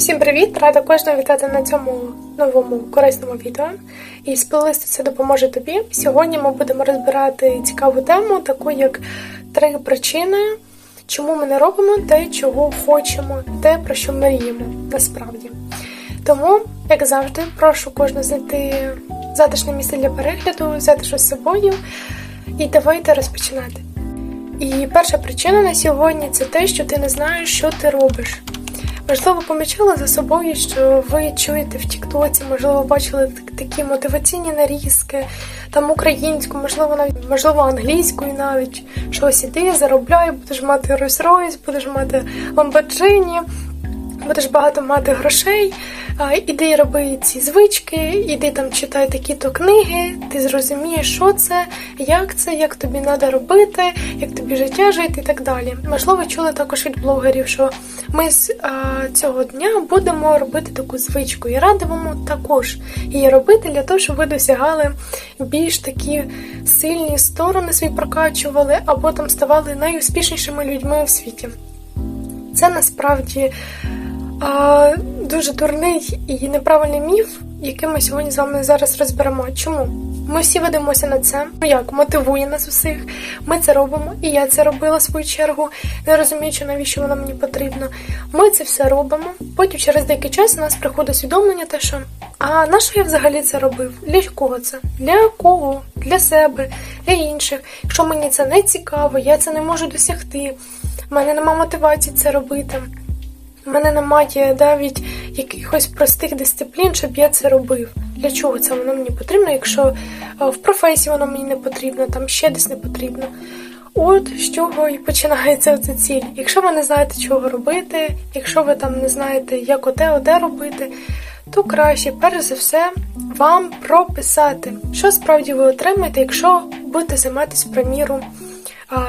Всім привіт! Рада кожного вітати на цьому новому корисному відео. І сплелисти це допоможе тобі. Сьогодні ми будемо розбирати цікаву тему, таку як три причини, чому ми не робимо те, чого хочемо, те, про що мріємо насправді. Тому, як завжди, прошу кожну знайти затишне місце для перегляду, взяти щось з собою і давайте розпочинати. І перша причина на сьогодні це те, що ти не знаєш, що ти робиш. Можливо, помічали за собою, що ви чуєте в Тіктоці, можливо, бачили так- такі мотиваційні нарізки, там українську, можливо, навіть можливо, англійською навіть. щось ось іди, заробляй, будеш мати Rolls-Royce, будеш мати Lamborghini, будеш багато мати грошей. Іди роби ці звички, іди там читай такі-то книги, ти зрозумієш, що це, як це, як тобі треба робити, як тобі життя жити і так далі. Можливо, чули також від блогерів, що ми з цього дня будемо робити таку звичку і радимо також її робити для того, щоб ви досягали більш такі сильні сторони свої прокачували, або там ставали найуспішнішими людьми у світі. Це насправді дуже дурний і неправильний міф, який ми сьогодні з вами зараз розберемо. Чому? Ми всі ведемося на це. Ну як мотивує нас усіх. Ми це робимо, і я це робила в свою чергу, не розуміючи, навіщо воно мені потрібно. Ми це все робимо. Потім через деякий час у нас приходить усвідомлення, те, що а на що я взагалі це робив? Для кого це? Для кого? Для себе, для інших. Якщо мені це не цікаво, я це не можу досягти. в мене немає мотивації це робити. Мене немає навіть якихось простих дисциплін, щоб я це робив. Для чого це воно мені потрібно, якщо е, в професії воно мені не потрібно, там ще десь не потрібно. От з чого і починається ця ціль. Якщо ви не знаєте, чого робити, якщо ви там не знаєте, як оте, оте робити, то краще, перш за все, вам прописати, що справді ви отримаєте, якщо будете займатися, приміру,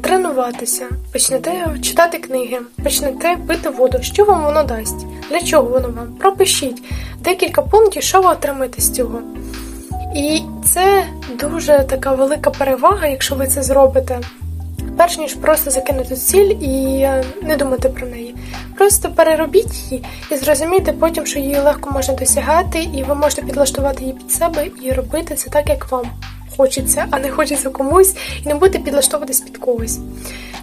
тренуватися, почнете читати книги, почнете пити воду. Що вам воно дасть? Для чого воно вам? Пропишіть декілька пунктів, що ви отримаєте з цього. І це дуже така велика перевага, якщо ви це зробите. Перш ніж просто закинути ціль і е, не думати про неї. Просто переробіть її і зрозумійте потім, що її легко можна досягати, і ви можете підлаштувати її під себе і робити це так, як вам хочеться, а не хочеться комусь, і не будете підлаштовуватись під когось.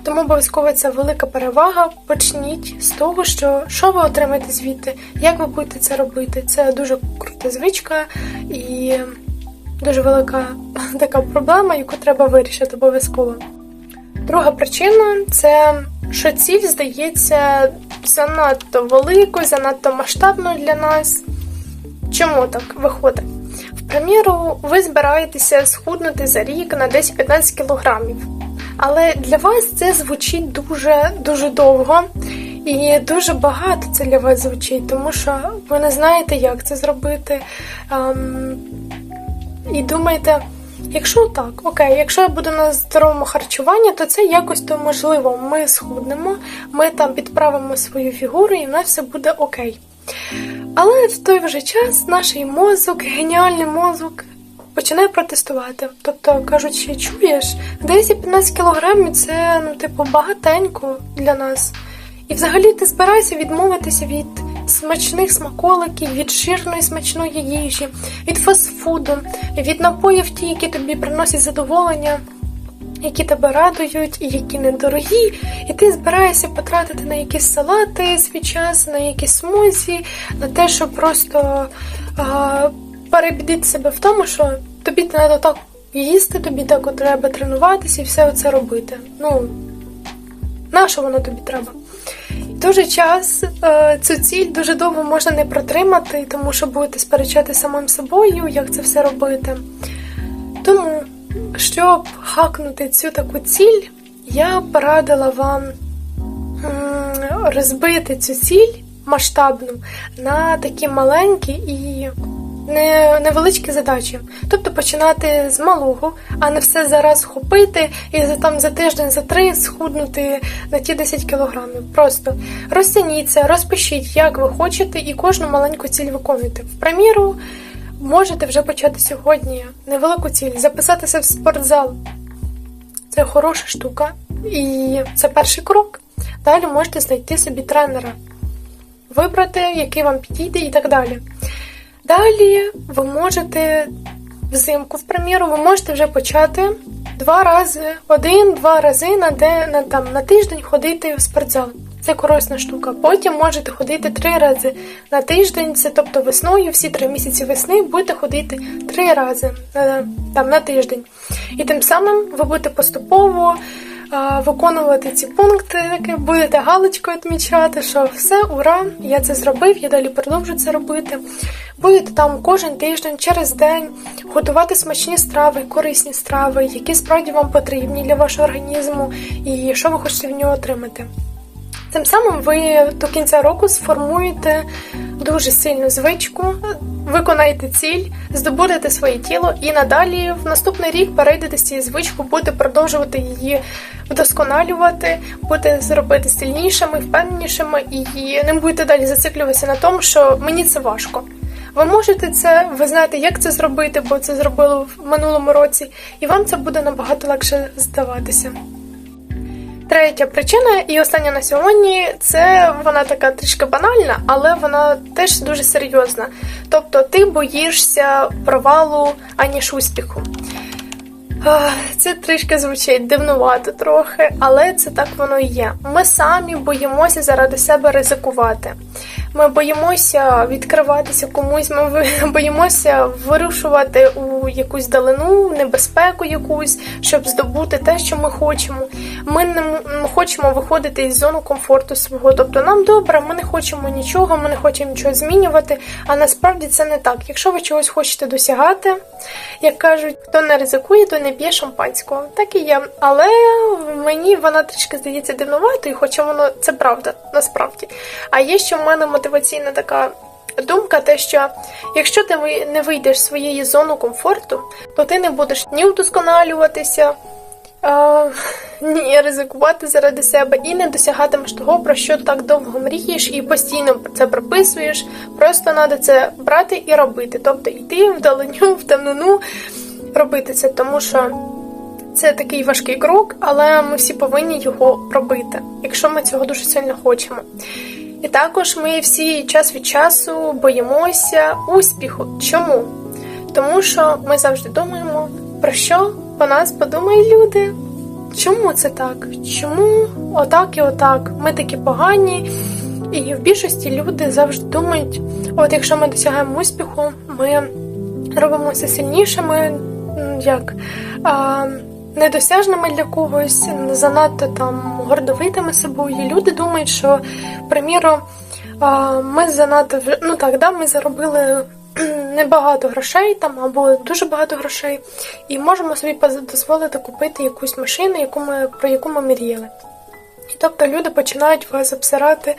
Тому обов'язково це велика перевага. Почніть з того, що, що ви отримаєте звідти, як ви будете це робити. Це дуже крута звичка і дуже велика така проблема, яку треба вирішити обов'язково. Друга причина це що ціль здається занадто великою, занадто масштабною для нас. Чому так виходить? Приміру, ви збираєтеся схуднути за рік на 10-15 кілограмів. Але для вас це звучить дуже дуже довго і дуже багато це для вас звучить, тому що ви не знаєте, як це зробити. Ем, і думаєте, якщо так, окей, якщо я буду на здоровому харчуванні, то це якось то можливо. Ми схуднемо, ми там підправимо свою фігуру, і в нас все буде окей. Але в той же час наш мозок, геніальний мозок, починає протестувати. Тобто кажуть, що чуєш, 10-15 кілограмів це ну, типу, багатенько для нас. І взагалі ти збираєшся відмовитися від смачних смаколиків, від жирної смачної їжі, від фастфуду, від напоїв ті, які тобі приносять задоволення. Які тебе радують і які недорогі, і ти збираєшся потратити на якісь салати свій час, на якісь смузі, на те, щоб просто а, перебідити себе в тому, що тобі треба так їсти, тобі так треба тренуватися і все це робити. Ну, на що воно тобі треба? Дуже час е, цю ціль дуже довго можна не протримати, тому що будете сперечати самим собою, як це все робити. Щоб хакнути цю таку ціль, я порадила вам розбити цю ціль масштабну на такі маленькі і невеличкі задачі. Тобто починати з малого, а не все зараз хопити і там за тиждень, за три схуднути на ті 10 кілограмів. Просто розтяніться, розпишіть, як ви хочете, і кожну маленьку ціль виконуйте. В приміру, можете вже почати сьогодні невелику ціль, записатися в спортзал. Це хороша штука, і це перший крок. Далі можете знайти собі тренера. вибрати, який вам підійде і так далі. Далі ви можете взимку, в приміру, ви можете вже почати два рази, один-два рази на день, на, там, на тиждень ходити в спортзал. Це корисна штука. Потім можете ходити три рази на тиждень, це тобто весною, всі три місяці весни будете ходити три рази е, там, на тиждень. І тим самим ви будете поступово а, виконувати ці пункти, будете галочкою відмічати, що все, ура, я це зробив, я далі продовжу це робити. Будете там кожен тиждень, через день готувати смачні страви, корисні страви, які справді вам потрібні для вашого організму і що ви хочете в нього отримати. Тим самим ви до кінця року сформуєте дуже сильну звичку, виконаєте ціль, здобудете своє тіло і надалі в наступний рік перейдете з цією звичкою, будете продовжувати її вдосконалювати, будете зробити сильнішими, впевненішими і не будете далі зациклюватися на тому, що мені це важко. Ви можете це, ви знаєте, як це зробити, бо це зробили в минулому році, і вам це буде набагато легше здаватися. Третя причина, і остання на сьогодні, це вона така трішки банальна, але вона теж дуже серйозна. Тобто ти боїшся провалу аніж успіху. Це трішки звучить дивнувато трохи, але це так воно і є. Ми самі боїмося заради себе ризикувати. Ми боїмося відкриватися комусь, ми боїмося вирушувати у якусь далину, небезпеку якусь, щоб здобути те, що ми хочемо. Ми не хочемо виходити із зони комфорту свого. Тобто нам добре, ми не хочемо нічого, ми не хочемо нічого змінювати. А насправді це не так. Якщо ви чогось хочете досягати, як кажуть, хто не ризикує, то не п'є шампанського. Так і є. Але мені вона трішки здається дивноватою, хоча воно це правда насправді. А є ще в мене мотиваційна така. Думка, те, що якщо ти не вийдеш з своєї зони комфорту, то ти не будеш ні удосконалюватися, а, ні ризикувати заради себе і не досягатимеш того, про що так довго мрієш і постійно це прописуєш. Просто треба це брати і робити. Тобто йти вдаленню, в темнину, робити це, тому що це такий важкий крок, але ми всі повинні його робити, якщо ми цього дуже сильно хочемо. І також ми всі час від часу боїмося успіху. Чому? Тому що ми завжди думаємо, про що по нас подумають люди. Чому це так? Чому отак і отак? Ми такі погані, і в більшості люди завжди думають: от якщо ми досягаємо успіху, ми робимося сильнішими, як а, недосяжними для когось, занадто там гордовитими собою. Люди думають, що, приміром, ми занадто ну так, да, ми заробили. Небагато грошей там або дуже багато грошей, і можемо собі дозволити купити якусь машину, яку ми про яку ми мріяли. І тобто люди починають вас обсирати,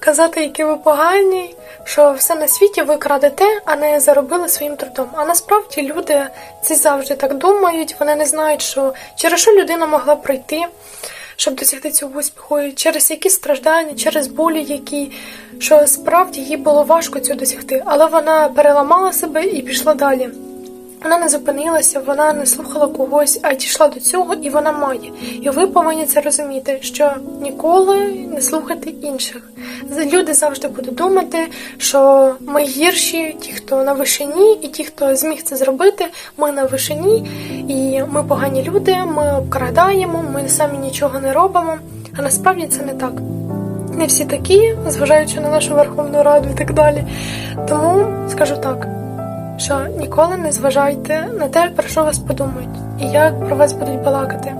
казати, які ви погані, що все на світі ви крадете, а не заробили своїм трудом. А насправді люди ці завжди так думають, вони не знають, що через що людина могла пройти, щоб досягти цього успіху, через які страждання, через болі, які що справді їй було важко цього досягти, але вона переламала себе і пішла далі. Вона не зупинилася, вона не слухала когось, а дійшла до цього, і вона має. І ви повинні це розуміти, що ніколи не слухати інших. Люди завжди будуть думати, що ми гірші, ті, хто на вишині, і ті, хто зміг це зробити, ми на вишині, і ми погані люди, ми обкрадаємо, ми самі нічого не робимо. А насправді це не так. Не всі такі, зважаючи на нашу Верховну Раду і так далі. Тому скажу так що ніколи не зважайте на те, про що вас подумають, і як про вас будуть балакати.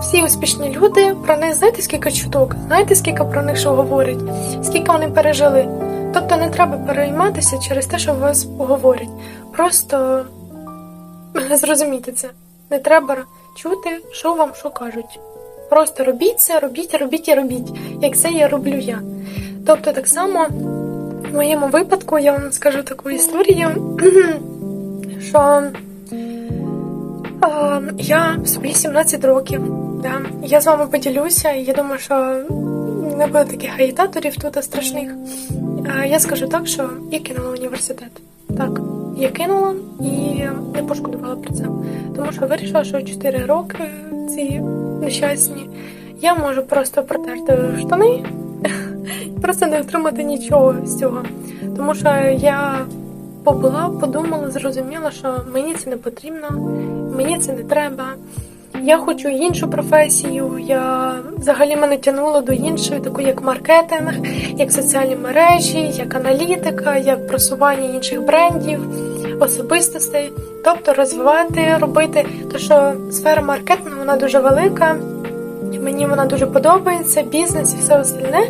Всі успішні люди про них знаєте, скільки чуток, знаєте, скільки про них що говорять, скільки вони пережили. Тобто не треба перейматися через те, що вас говорять. Просто зрозумійте це. Не треба чути, що вам що кажуть. Просто робіть це, робіть, робіть і робіть, як це я роблю я. Тобто, так само. В моєму випадку я вам скажу таку історію, що а, я собі 17 років. Да. Я з вами поділюся, і я думаю, що не буде таких агітаторів тут страшних. А, я скажу так, що я кинула університет. Так, я кинула і не пошкодувала про це. Тому що вирішила, що 4 роки ці нещасні я можу просто протерти штани просто не отримати нічого з цього. Тому що я побула, подумала, зрозуміла, що мені це не потрібно, мені це не треба. Я хочу іншу професію. Я взагалі мене тягнуло до іншої, такої як маркетинг, як соціальні мережі, як аналітика, як просування інших брендів, особистостей. Тобто розвивати, робити. То що сфера маркетингу вона дуже велика, мені вона дуже подобається. Бізнес і все остальне.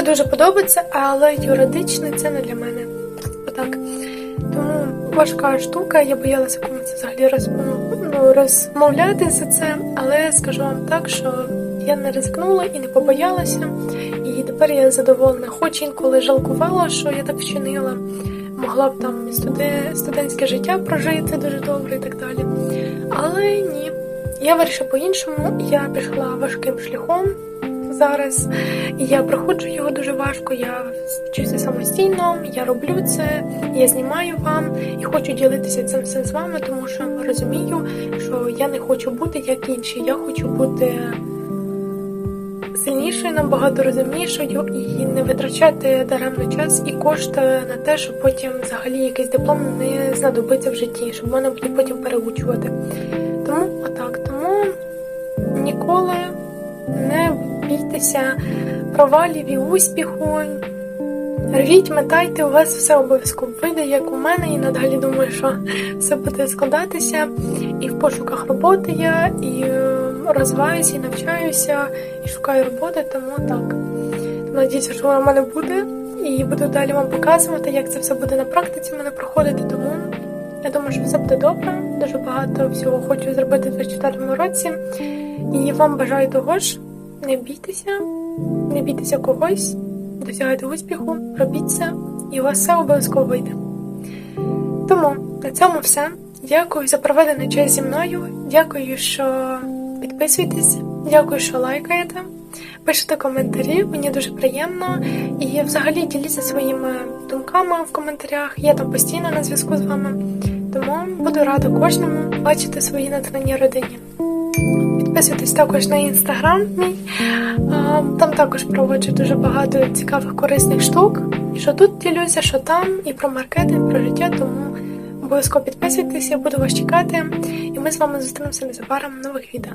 Це дуже подобається, але юридично це не для мене. Отак. Тому важка штука, я боялася комусь взагалі розмов... ну, розмовляти за це, але скажу вам так, що я не ризикнула і не побоялася. І тепер я задоволена, хоч інколи жалкувала, що я так вчинила. Могла б там студентське життя прожити дуже добре і так далі. Але ні. Я вирішила по-іншому, я пішла важким шляхом зараз. Я проходжу його дуже важко. Я вчуся самостійно, я роблю це, я знімаю вам і хочу ділитися цим все з вами, тому що розумію, що я не хочу бути як інші. Я хочу бути сильнішою, набагато розумнішою і не витрачати даремно час і кошти на те, щоб потім взагалі якийсь диплом не знадобиться в житті, щоб мене буде потім переучувати. Тому отак, тому ніколи не бійтеся провалів і успіху. Рвіть, метайте, у вас все обов'язково вийде, як у мене, і надалі думаю, що все буде складатися. І в пошуках роботи я, і е, розвиваюся, і навчаюся, і шукаю роботи, тому так. Надіюся, що вона в мене буде, і буду далі вам показувати, як це все буде на практиці в мене проходити. Тому я думаю, що все буде добре. Дуже багато всього хочу зробити в 24 році. І вам бажаю того ж. Не бійтеся, не бійтеся когось, досягайте успіху, робіть це, і у вас все обов'язково вийде. Тому на цьому все. Дякую за проведений час зі мною. Дякую, що підписуєтесь, дякую, що лайкаєте, пишете коментарі, мені дуже приємно. І взагалі діліться своїми думками в коментарях. Я там постійно на зв'язку з вами. Тому буду рада кожному бачити свої натхнення родині. Підписуйтесь також на інстаграм мій. Там також проводжу дуже багато цікавих корисних штук. Що тут ділюся, що там, і про маркетинг, про життя, тому обов'язково підписуйтесь, я буду вас чекати, і ми з вами зустрінемося незабаром в нових відео.